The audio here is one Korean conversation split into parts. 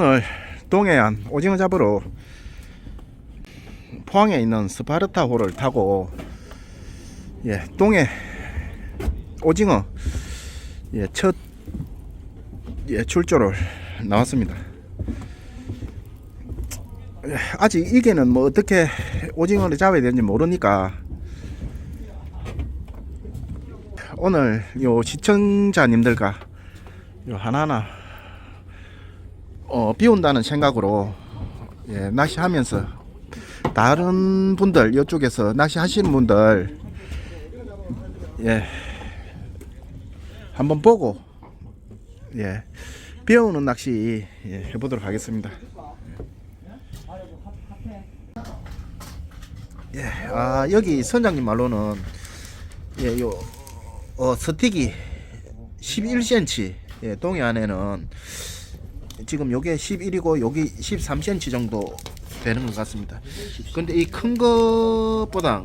오늘 동해안 오징어 잡으러 포항에 있는 스파르타호를 타고 예, 동해 오징어 예, 첫 예, 출조를 나왔습니다. 예, 아직 이게는 뭐 어떻게 오징어를 잡아야 되는지 모르니까 오늘 요 시청자님들과 요 하나하나 어, 비 온다는 생각으로 예, 낚시하면서 다른 분들 이쪽에서 낚시하시는 분들 예 한번 보고 예 배우는 낚시 예, 해보도록 하겠습니다. 예, 아 여기 선장님 말로는 예, 요 어, 스틱이 11cm 예, 동해 안에는 지금 요게 11이고 여기 13cm 정도 되는 것 같습니다. 근데 이 큰 것보다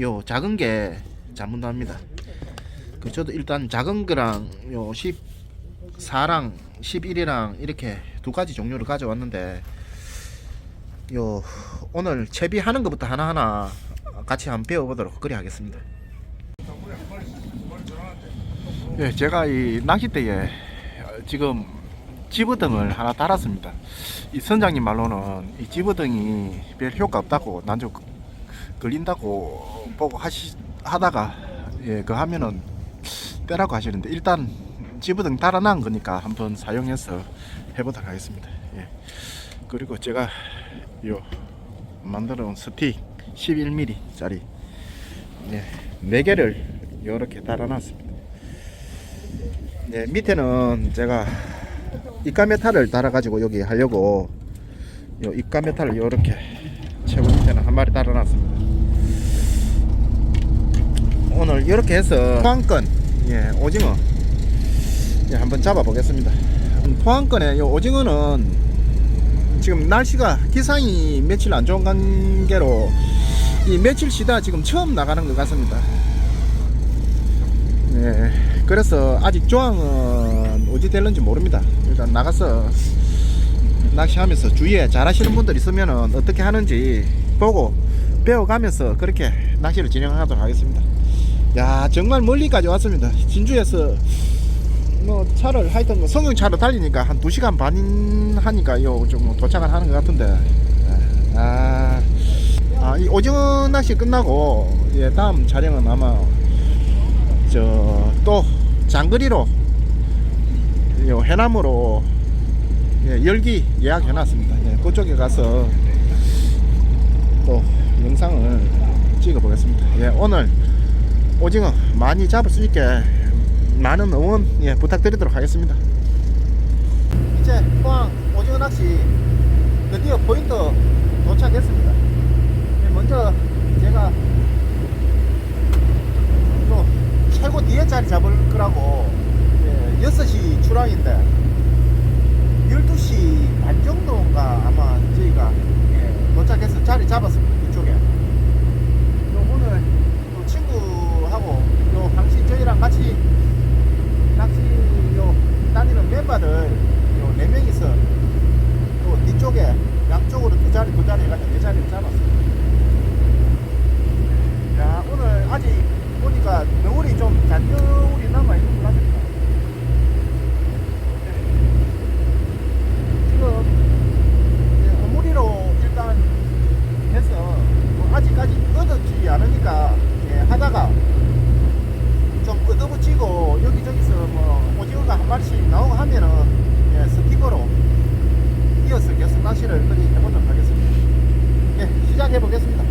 요 작은 게 잘못합니다. 그 저도 일단 작은 거랑 요 14랑 11이랑 이렇게 두 가지 종류를 가져왔는데 요 오늘 채비하는 것부터 하나하나 같이 한번 배워보도록 그리 하겠습니다. 예, 제가 이 낚싯대에 지금 집어등을 하나 달았습니다. 이 선장님 말로는 이 집어등이 별 효과 없다고 난좀 걸린다고 보고 하시 하다가 예, 그 하면은 빼라고 하시는데 일단 집어등 달아난 거니까 한번 사용해서 해보도록 하겠습니다. 예. 그리고 제가 요 만들어 온 스틱 11mm 짜리 예, 4개를 이렇게 달아놨습니다. 네, 밑에는 제가 입가 메탈을 달아가지고 여기 하려고 요 입가 메탈을 이렇게 최고 밑에는 한 마리 달아놨습니다. 오늘 이렇게 해서 포항권 예, 오징어 예, 한번 잡아 보겠습니다. 포항권에 요 오징어는 지금 날씨가 기상이 며칠 안 좋은 관계로 이 며칠 쉬다 지금 처음 나가는 것 같습니다. 예, 그래서 아직 조항은 어디 될는지 모릅니다. 일단 나가서 낚시하면서 주위에 잘 하시는 분들 있으면은 어떻게 하는지 보고 배워가면서 그렇게 낚시를 진행하도록 하겠습니다. 야 정말 멀리까지 왔습니다. 진주에서 뭐 차를 하여튼 뭐 성형차로 달리니까 한 2시간 반 하니까 요좀 도착을 하는 것 같은데 아, 아, 이 오징어 낚시 끝나고 예, 다음 촬영은 아마 저 또 장거리로 요 해남으로 예, 열기 예약해 놨습니다. 예, 그쪽에 가서 또 영상을 찍어 보겠습니다. 예, 오늘 오징어 많이 잡을 수 있게 많은 응원 예, 부탁드리도록 하겠습니다. 이제 포항 오징어 낚시 드디어 포인트 도착했습니다. 예, 먼저 제가 또 최고 뒤에 자리 잡을 거라고 예, 6시 출항인데 12시 반 정도인가 아마 저희가 예, 도착해서 자리 잡았습니다. 이쪽에. 요 오늘 또 친구하고 요 당시 저희랑 같이 낚시 요 다니는 멤버들 요 네 명이서 또 뒤쪽에 양쪽으로 두 자리 두 자리 해가지고 네 자리를 잡았습니다. 야 오늘 아직 보니까 겨울이 좀 잔겨울이 남아 있는 것 같습니다. 지금 이제 어무리로 일단 해서 뭐 아직까지 얻어지지 않으니까 예, 하다가 좀 끄덕붙이고 여기저기서 뭐 오징어가 한 마리씩 나오고 하면은 예, 스틱으로 이어서 계속 낚시를 그리 해보도록 하겠습니다. 예, 시작해 보겠습니다.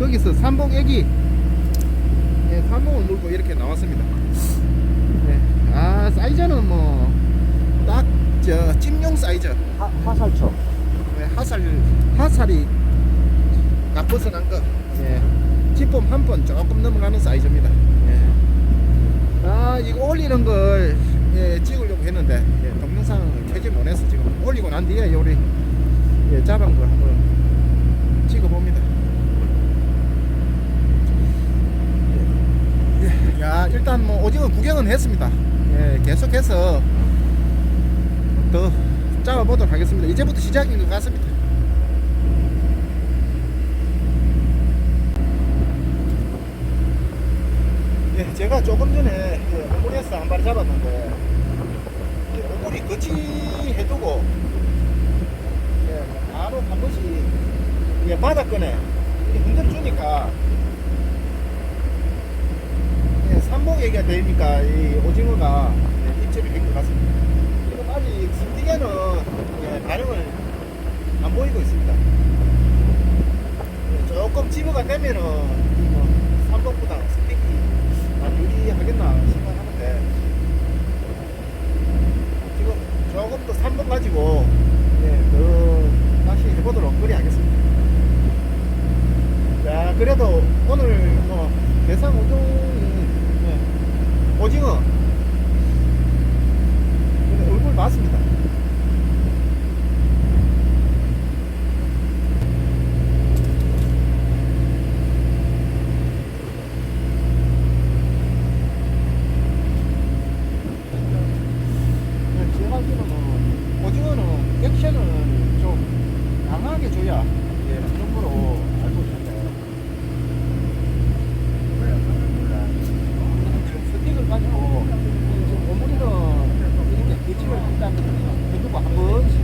여기서 삼봉 애기 예, 삼봉을 물고 이렇게 나왔습니다 네. 아 사이즈는 뭐 딱 저 찜용 사이즈 하, 화살초. 네, 하살 하살이 다 벗어난 거 예. 지폼 한 번 조금 넘어가는 사이즈입니다 예. 아 이거 올리는 걸 예, 찍으려고 했는데 예, 동영상을 켜지 못해서 지금 올리고 난 뒤에 요리 예, 거 한번 찍어봅니다 예, 야 일단 뭐 오징어 구경은 했습니다. 예, 계속해서 더 잡아보도록 하겠습니다. 이제부터 시작인 것 같습니다. 예, 제가 조금 전에 예, 오물에서 한 마리 잡았는데 예, 오물이 거치해두고 예, 바로 한 번씩 예, 바닥끈에 이렇게 흔들어 주니까 예, 삼봉얘기가 되니까 이 오징어가 예, 입질이 된 것 같습니다. 지금 아직 스틱에는 예, 반응을 안 보이고 있습니다. 예, 조금 집어가 되면은 이뭐 삼봉보다 스틱이 안 유리하겠나 생각하는데 지금 조금 더 3번 가지고 예, 더 다시 해보도록 그리하겠습니다. 야 그래도 오늘 뭐 대상 우동이 예, 오징어 근데 얼굴 맞습니다. 네, 제가 알기로는 오징어는 액션을 좀 강하게 줘야 예, 그 정도로 알고 있는데 지금 스틱을 가지고 지금 오므리는 이렇게 뒤집을 일단 해두고 한 번씩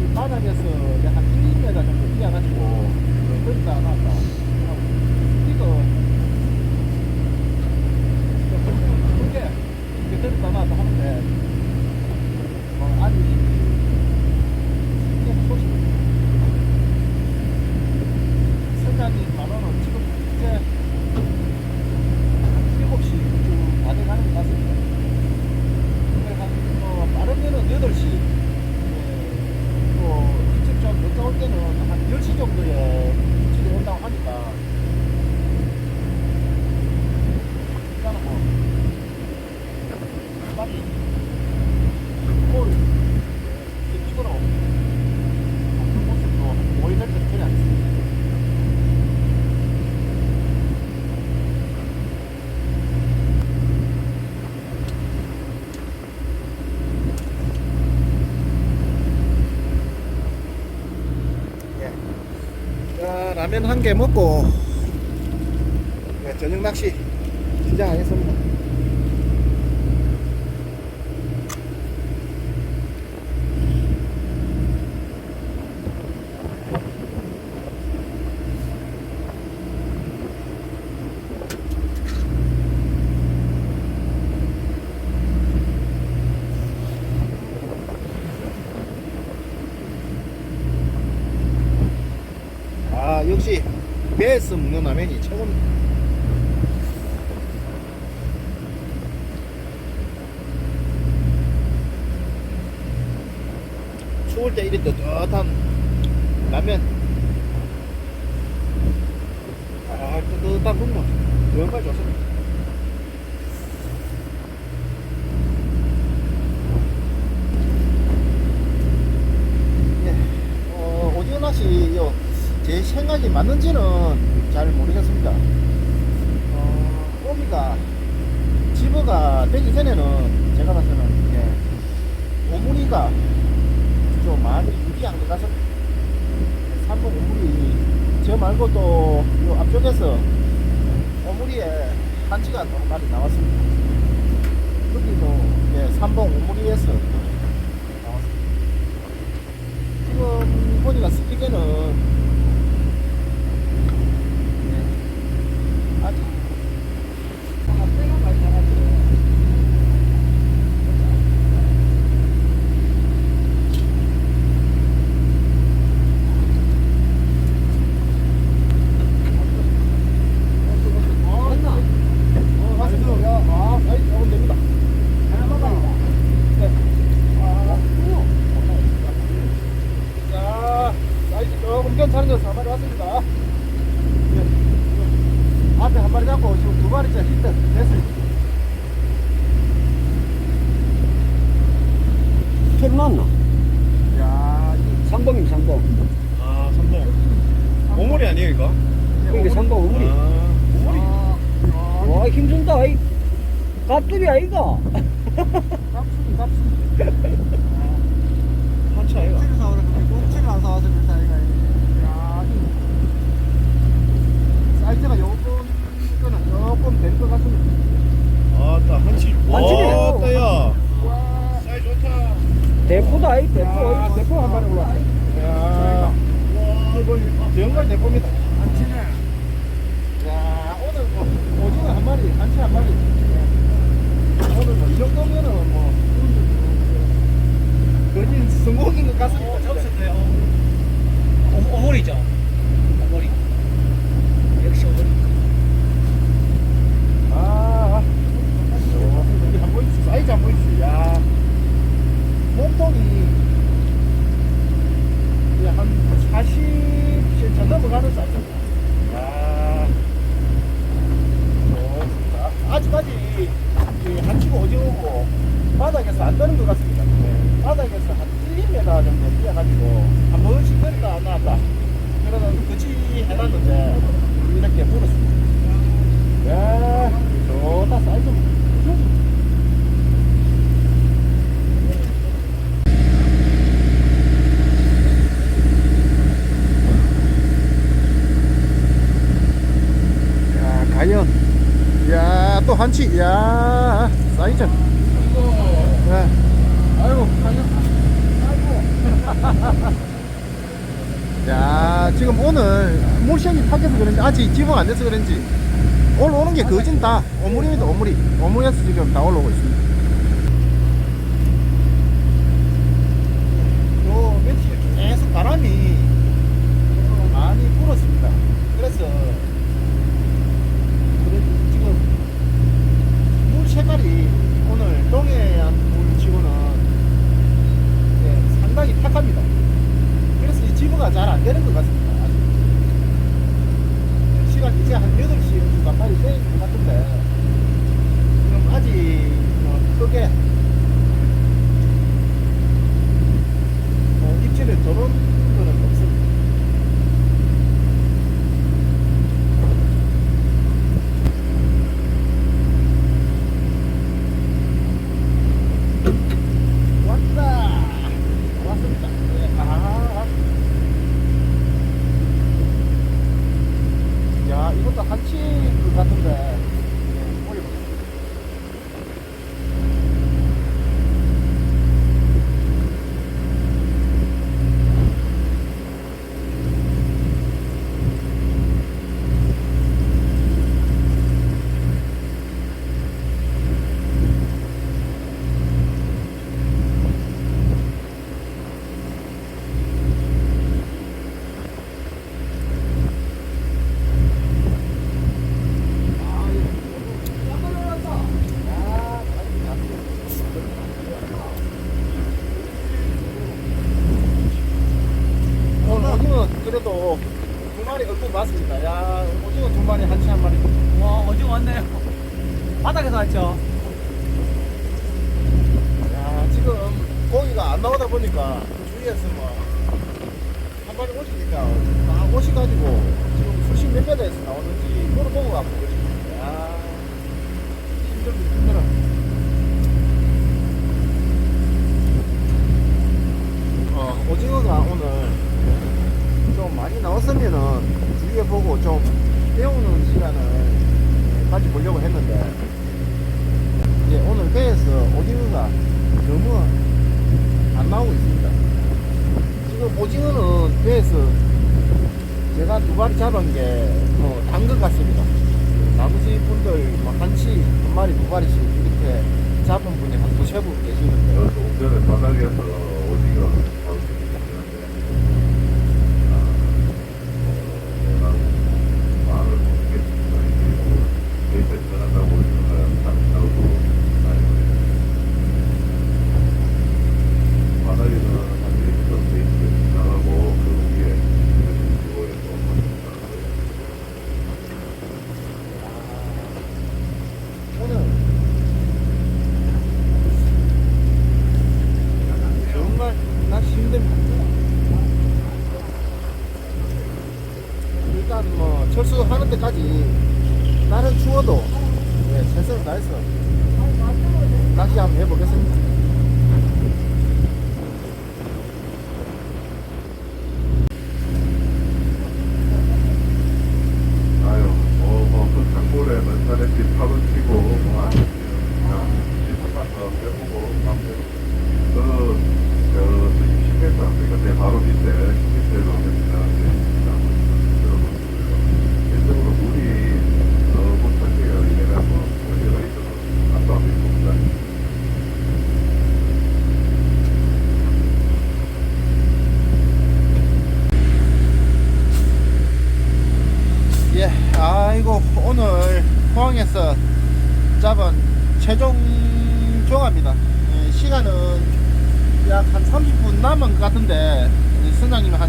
이 바닥에서 이제 한 1m 정도 뛰어가지고 그러니까 나왔다 하고 스틱은 크게 이렇게 들었다 놨다 하는데 어, 아니 이게 소식 선장님 말로는 지금 이제 7시쯤 다 돼가는 것 같습니다 그래서 한, 어, 빠르면은 8시 예, 또 이쪽 좀 가까울 때는 한 10시 정도에 입질이 온다고 하니까 일단은 뭐 빨리 골 찍으러 그 모습도 한 5일 될 때는 전혀 안 했습니다. 예. 자, 라면 한 개 먹고 예, 저녁 낚시 시작하겠습니다. 아 역시 배에서 먹는 라면이 최고입니다. 추울 때 이렇게 뜨뜻한 라면 아 뜨뜻한 국물 정말 좋습니다. 예, 어. 제 생각이 맞는지는 잘 모르겠습니다. 어, 꼬미가 집어가 되기 전에는 제가 봐서는 예, 오므리가 좀 많이 유리한 것 같습니다. 삼봉 오므리 저 말고 또요 앞쪽에서 오므리에 한치가 너무 많이 나왔습니다. 여기도 예, 삼봉 오므리에서 나왔습니다. 지금 보니까 스틱에는 이거. 한치. 야 사이즈. 네. 아이고 야 지금 오늘 물시험이 탁해서 그런지 아직 지붕 안 돼서 그런지. 올라오는 게 거진다. 오물입니다 오므리. 오므리에서 지금 다 올라오고 있습니다. 하다 보니까 주위에서 뭐한 발이 오시니까? 다 오시가지고 지금 수십 몇 배에서 나오는지 그걸 보고 가고 그러시는데 아, 힘들긴 힘들어 어 오징어가 오늘 좀 많이 나왔으면은 주위에 보고 좀 배우는 시간을 가지보려고 했는데 이제 오늘 배에서 오징어가 너무 안 나오고 있습니다. 지금 오징어는 배에서 제가 두 마리 잡은 게단것 같습니다. 나머지 분들 뭐 한치 한 마리 두 마리씩 이렇게 잡은 분이 한 두세 분 계시는데. 저 옥전에 바닥에서 오징어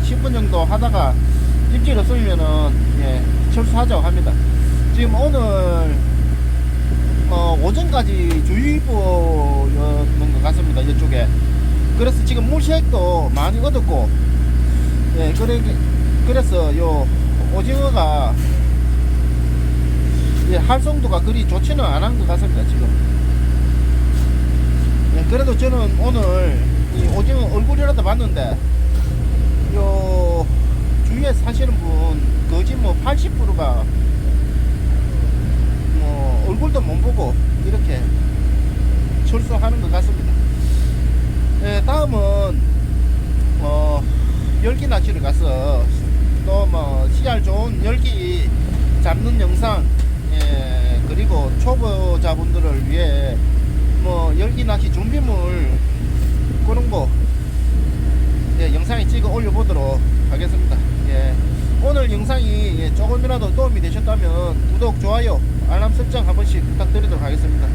10분 정도 하다가 입질 없으면은 예, 철수하자고 합니다. 지금 오늘 어, 오전까지 주의보였는 것 같습니다. 이쪽에. 그래서 지금 물색도 많이 얻었고 예, 그래, 그래서 요 오징어가 예, 활성도가 그리 좋지는 않은 것 같습니다 지금 예, 그래도 저는 오늘 이 오징어 얼굴이라도 봤는데 요 주위에 사시는 분 거의 뭐 80%가 뭐 얼굴도 못 보고 이렇게 철수하는 것 같습니다. 예, 다음은 어 열기 낚시를 가서 또 뭐 씨알 좋은 열기 잡는 영상 예, 그리고 초보자분들을 위해 뭐 열기 낚시 준비물 그런 거 예, 영상에 찍어 올려보도록 하겠습니다. 예, 오늘 영상이 예, 조금이라도 도움이 되셨다면 구독, 좋아요, 알람 설정 한 번씩 부탁드리도록 하겠습니다.